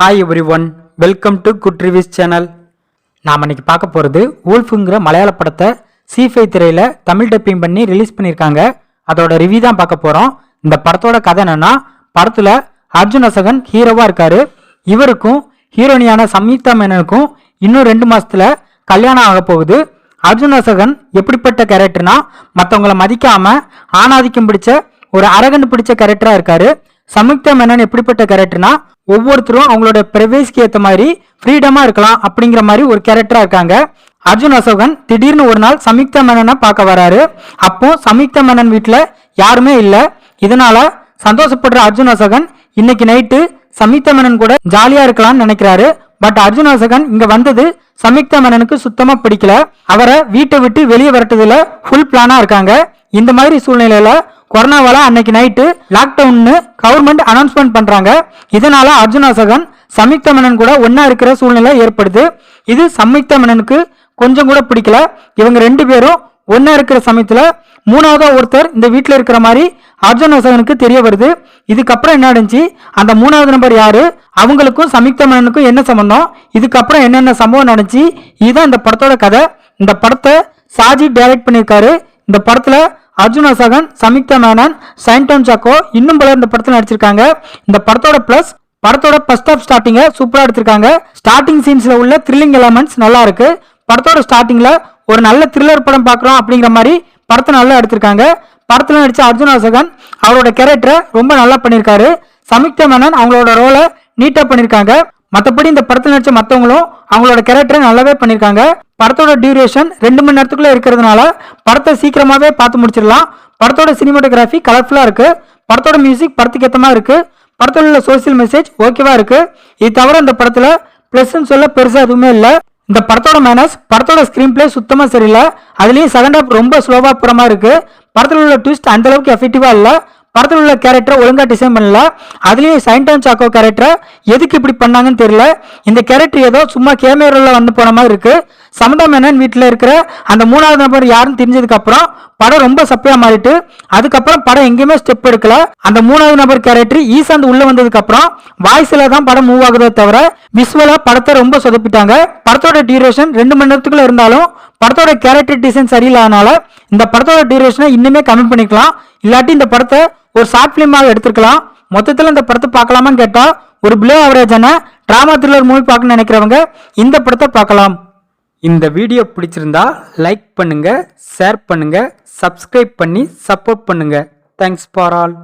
Hi everyone welcome to good reviews channel நாம் இன்னைக்கு பார்க்க போகிறது ஊல்ஃபுங்கிற மலையாள படத்தை சிஃபை திரையில் தமிழ் டப்பிங் பண்ணி ரிலீஸ் பண்ணியிருக்காங்க. அதோட ரிவ்யூ தான் பார்க்க போகிறோம் இந்த படத்தோட கதை என்னென்னா படத்தில் அர்ஜுன் அசகன் ஹீரோவாக இருக்கார். இவருக்கும் ஹீரோனியான சம்யுக்தா மேனனுக்கும் இன்னும் ரெண்டு மாதத்தில் கல்யாணம் ஆக போகுது. அர்ஜுன் அசகன் எப்படிப்பட்ட கேரக்டர்னா மற்றவங்கள மதிக்காமல் ஆணாதிக்கம் பிடிச்ச ஒரு அரகன் பிடிச்ச கேரக்டராக இருக்காரு. சம்யுக்தா மேனன் எப்படிப்பட்ட கேரக்டர்னா ஒவ்வொருத்தரும் அவங்களோட பிரைவேஸ்க்கு ஏற்ற மாதிரி ஃப்ரீடமா இருக்கலாம் அப்படிங்கிற மாதிரி ஒரு கேரக்டரா இருக்காங்க. அர்ஜுன் அசோகன் திடீர்னு ஒரு நாள் சம்யுக்தா மேனனை பார்க்க வராரு. அப்போ சம்யுக்தா மேனன் வீட்டில் யாருமே இல்லை. இதனால சந்தோஷப்படுற அர்ஜுன் அசோகன் இன்னைக்கு நைட்டு சம்யுக்தா மேனன் கூட ஜாலியா இருக்கலாம்னு நினைக்கிறாரு. பட் அர்ஜுன் அசோகன் இங்க வந்தது சம்யுக்தா மேனனுக்கு சுத்தமா பிடிக்கல. அவரை வீட்டை விட்டு வெளியே வரட்டதுல ஃபுல் பிளானா இருக்காங்க. இந்த மாதிரி சூழ்நிலையில கொரோனாவால அன்னைக்கு நைட்டு லாக்டவுன்னு கவர்மெண்ட் அனௌன்ஸ்மெண்ட் பண்றாங்க. இதனால அர்ஜுன் அசகன் சம்யுக்தா மேனன் கூட ஒன்றா இருக்கிற சூழ்நிலை ஏற்படுது. இது சம்யுக்த மேனனுக்கு கொஞ்சம் கூட பிடிக்கல. இவங்க ரெண்டு பேரும் ஒன்றா இருக்கிற சமயத்துல மூணாவதா ஒருத்தர் இந்த வீட்டில் இருக்கிற மாதிரி அர்ஜுன் அசகனுக்கு தெரிய வருது. இதுக்கப்புறம் என்ன நடந்துச்சு? அந்த மூணாவது நம்பர் யாரு? அவங்களுக்கும் சம்யுக்தா மேனனுக்கும் என்ன சம்பந்தம்? இதுக்கப்புறம் என்னென்ன சம்பவம் நடந்துச்சு? இதுதான் இந்த படத்தோட கதை. இந்த படத்தை சாஜி டைரக்ட் பண்ணியிருக்காரு. இந்த படத்துல அர்ஜுன் சகன் சமிக்தா மேனன் சைன்டோன் சாக்கோ இன்னும் பலர் இந்த படத்தில் நடிச்சிருக்காங்க. இந்த படத்தோட பிளஸ் படத்தோட ஃபர்ஸ்ட் ஆஃப் ஸ்டார்டிங்கை சூப்பரா எடுத்திருக்காங்க. ஸ்டார்டிங் சீன்ஸ்ல உள்ள த்ரில்லிங் எலமெண்ட்ஸ் நல்லா இருக்கு. படத்தோட ஸ்டார்டிங்ல ஒரு நல்ல த்ரில்லர் படம் பார்க்குறோம் அப்படிங்கிற மாதிரி படத்தை நல்லா எடுத்திருக்காங்க. படத்துல நடிச்ச அர்ஜுன் அசகன் அவரோட கேரக்டரை ரொம்ப நல்லா பண்ணியிருக்காரு சமிக்தா மேனன் அவங்களோட ரோலை நீட்டா பண்ணியிருக்காங்க மற்றபடி இந்த படத்தில் நடிச்ச மற்றவங்களும் அவங்களோட கேரக்டரை நல்லாவே பண்ணியிருக்காங்க படத்தோட டியூரேஷன் ரெண்டு மணி நேரத்துக்குள்ளே இருக்கிறதுனால படத்தை சீக்கிரமாகவே பார்த்து முடிச்சிடலாம். படத்தோட சினிமாட்டோகிராஃபி கலர்ஃபுல்லாக இருக்குது படத்தோட மியூசிக் படத்துக்கு ஏற்ற மாதிரி இருக்குது படத்தில் உள்ள சோசியல் மெசேஜ் ஓகேவாக இருக்குது இது தவிர இந்த படத்தில் ப்ளஸ்ன்னு சொல்ல பெருசாக எதுவுமே இல்லை. இந்த படத்தோட மேனஸ் படத்தோட ஸ்க்ரீன் பிளே சுத்தமாக சரியில்லை. அதுலேயும் செகண்ட் ஹாஃப் ரொம்ப ஸ்லோவா போகிற மாதிரி இருக்குது படத்தில் உள்ள ட்விஸ்ட் அந்தளவுக்கு எஃபெக்டிவாக இல்லை. படத்தில் உள்ள கேரக்டர் ஒழுங்கா டிசைன் பண்ணல. அதுலேயும் சைன்டான் சாக்கோ கேரக்டர் எதுக்கு இப்படி பண்ணாங்கன்னு தெரியல. இந்த கேரக்டர் ஏதோ சும்மா கேமராவில் வந்து போன மாதிரி இருக்குது சமந்தா மேனன் வீட்டில் இருக்கிற அந்த மூணாவது நபர் யாருன்னு தெரிஞ்சதுக்கப்புறம் படம் ரொம்ப சப்பையாக மாறிட்டு அதுக்கப்புறம் படம் எங்கேயுமே ஸ்டெப் எடுக்கல. அந்த மூணாவது நபர் கேரக்டர் ஈசாந்து உள்ளே வந்ததுக்கப்புறம் வாய்ஸில் தான் படம் மூவ் ஆகுதே தவிர விசுவலா படத்தை ரொம்ப சொதப்பிட்டாங்க. படத்தோட டியூரேஷன் ரெண்டு மணி நேரத்துக்குள்ளே இருந்தாலும் படத்தோட கேரக்டர் டிசைன் சரியில்லாதனால இந்த படத்தோட டியூரேஷனை இன்னுமே கம்மி பண்ணிக்கலாம். இல்லாட்டி இந்த படத்தை ஒரு ஷார்ட் ஃபிலிமாக எடுத்துருக்கலாம். மொத்தத்தில் இந்த படத்தை பார்க்கலாமான்னு கேட்டால் ஒரு பிலோ ஆவரேஜான டிராமா த்ரில்லர் மூவி பார்க்கணும்னு நினைக்கிறவங்க இந்த படத்தை பார்க்கலாம். இந்த வீடியோ பிடிச்சிருந்தா லைக் பண்ணுங்கள் ஷேர் பண்ணுங்கள் சப்ஸ்கிரைப் பண்ணி சப்போர்ட் பண்ணுங்கள் தேங்க்ஸ் ஃபார் ஆல்